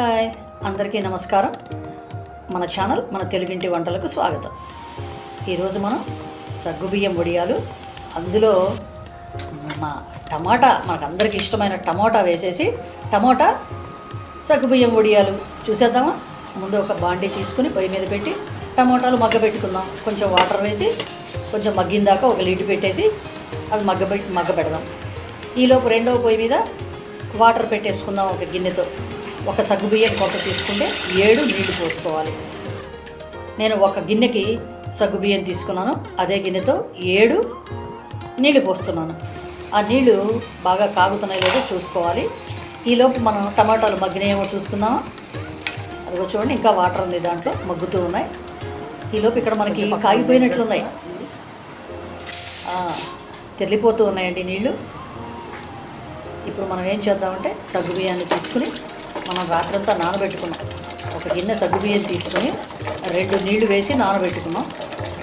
Hi. అందరికీ నమస్కారం. మన ఛానల్ మన తెలుగింటి వంటలకు స్వాగతం. ఈరోజు మనం సగ్గుబియ్యం వడియాలు అందులో మా టమాటా మనకు అందరికి ఇష్టమైన టమాటా వేసేసి టమాటా సగ్గుబియ్యం వడియాలు చూసేద్దామా? ముందు ఒక బాండీ తీసుకుని పొయ్యి మీద పెట్టి టమాటాలు మగ్గ పెట్టుకుందాం కొంచెం వాటర్ వేసి కొంచెం మగ్గిన దాకా ఒక లీడ్ పెట్టేసి అవి మగ్గ మగ్గ పెడదాం ఈలోపు రెండవ పొయ్యి మీద వాటర్ పెట్టేసుకుందాం ఒక గిన్నెతో. ఒక సగ్గుబియ్యం కొంత తీసుకుంటే ఏడు నీళ్ళు పోసుకోవాలి. నేను ఒక గిన్నెకి సగ్గుబియ్యం తీసుకున్నాను. అదే గిన్నెతో ఏడు నీళ్ళు పోస్తున్నాను. ఆ నీళ్ళు బాగా కాగుతున్నాయి లేదో చూసుకోవాలి. ఈలోపు మనం టమాటాలు మగ్గినాయేమో చూసుకుందామా? అదిగో చూడండి ఇంకా వాటర్ ఉంది దాంట్లో మగ్గుతూ ఉన్నాయి. ఈలోపు ఇక్కడ మనకి కాగిపోయినట్లున్నాయి తెల్లిపోతూ ఉన్నాయండి నీళ్ళు. ఇప్పుడు మనం ఏం చేద్దామంటే సగ్గుబియ్యాన్ని తీసుకుని మనం రాత్రంతా నానబెట్టుకున్నాం. ఒక గిన్నె సగ్గుబియ్యం తీసుకొని రెండు నీళ్ళు వేసి నానబెట్టుకున్నాం.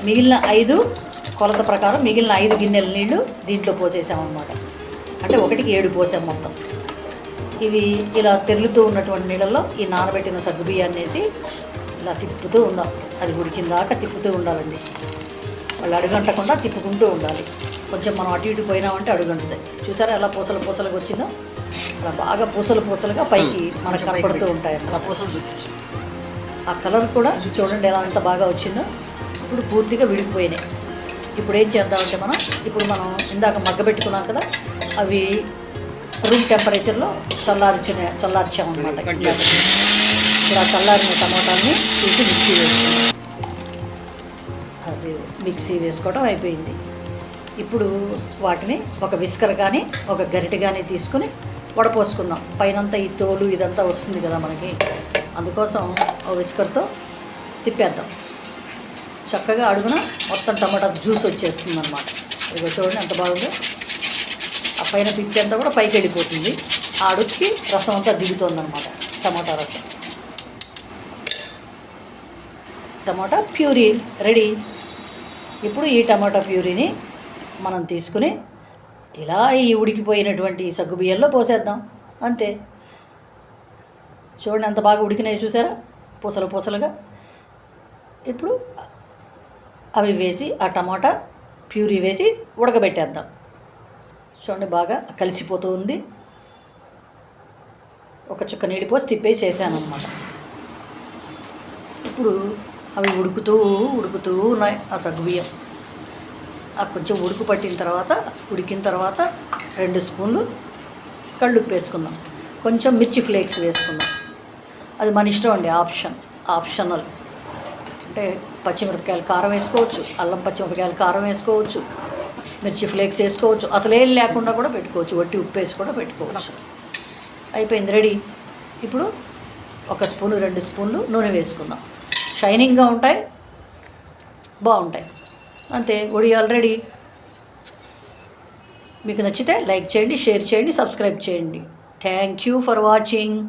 మిగిలిన ఐదు కొలత ప్రకారం మిగిలిన ఐదు గిన్నెల నీళ్ళు దీంట్లో పోసేసామన్నమాట. అంటే ఒకటికి ఏడు పోసాం మొత్తం. ఇవి ఇలా తెరులుతూ ఉన్నటువంటి నీళ్ళల్లో ఈ నానబెట్టిన సగ్గుబియ్యాన్ని వేసి ఇలా తిప్పుతూ ఉందాం అది ఉడికిందాకా తిప్పుతూ ఉండాలండి. వాళ్ళు అడుగంటకుండా తిప్పుకుంటూ ఉండాలి. కొంచెం మనం అటు ఇటు పోయినామంటే అడుగంటుంది చూసారా ఎలా పూసలు పూసలకు వచ్చిందో? అలా బాగా పూసలు పూసలుగా పైకి మనకు కనపడుతూ ఉంటాయి అలా పూసలు చూపించు. ఆ కలర్ కూడా చూడండి ఎలా ఎంత బాగా వచ్చిందో. ఇప్పుడు పూర్తిగా విడిపోయినాయి. ఇప్పుడు ఏం చేద్దామంటే మనం ఇప్పుడు మనం ఇందాక మగ్గబెట్టుకున్నాం కదా అవి రూమ్ టెంపరేచర్లో చల్లార్చిన చల్లార్చామన్నమాట ఇప్పుడు ఆ చల్లారిన టమాటాలని తీసి మిక్సీ వేసుకున్నాం అది మిక్సీ వేసుకోవడం అయిపోయింది. ఇప్పుడు వాటిని ఒక విస్కర్ కానీ ఒక గరిటె కానీ తీసుకుని వడపోసుకుందాం పైనంతా ఈ తోలు ఇదంతా వస్తుంది కదా మనకి. అందుకోసం ఒక విస్కర్తో తిప్పేద్దాం. చక్కగా అడుగున మొత్తం టమాటా జ్యూస్ వచ్చేస్తుంది అనమాట ఇదిగో చూడండి ఎంత బాగుందో. ఆ పైన పిచ్చి కూడా పైకి వెళ్ళిపోతుంది. ఆ అడుక్కి రసం అంతా దిగుతుంది అనమాట టమాటా రసం. Tomato puree ready. ఇప్పుడు ఈ టమాటా ప్యూరీని మనం తీసుకుని ఇలా ఈ ఉడికిపోయినటువంటి సగ్గు సగ్గుబియ్యంలో పోసేద్దాం. అంతే. చూడండి అంత బాగా ఉడికినాయి చూసారా? పూసలు పూసలుగా. ఇప్పుడు అవి వేసి ఆ టమాటా ప్యూరీ వేసి ఉడకబెట్టేద్దాం. చూడండి బాగా కలిసిపోతూ ఉంది. ఒక చుక్క నీళ్ళు పోసి తిప్పేసి వేసాను అనమాట ఇప్పుడు అవి ఉడుకుతూ ఉడుకుతూ ఉన్నాయి ఆ సగ్గుబియ్యం కొంచెం ఉడుకు పట్టిన తర్వాత ఉడికిన తర్వాత రెండు స్పూన్లు కళ్ళుప్పు వేసుకుందాం. కొంచెం మిర్చి ఫ్లేక్స్ వేసుకుందాం. అది మన ఇష్టం అండి ఆప్షన్ ఆప్షనల్. అంటే పచ్చిమిరపకాయలు కారం వేసుకోవచ్చు అల్లం పచ్చిమిరపకాయలు కారం వేసుకోవచ్చు మిర్చి ఫ్లేక్స్ వేసుకోవచ్చు. అసలు ఏం లేకుండా కూడా పెట్టుకోవచ్చు వట్టి ఉప్పు వేసి కూడా పెట్టుకోవచ్చు. అయిపోయింది రెడీ. ఇప్పుడు ఒక స్పూను రెండు స్పూన్లు నూనె వేసుకుందాం. షైనింగ్గా ఉంటాయి బాగుంటాయి. అంతే ఒడి ఆల్రెడీ మీకు నచ్చితే లైక్ చేయండి షేర్ చేయండి సబ్స్క్రైబ్ చేయండి. Thank you for watching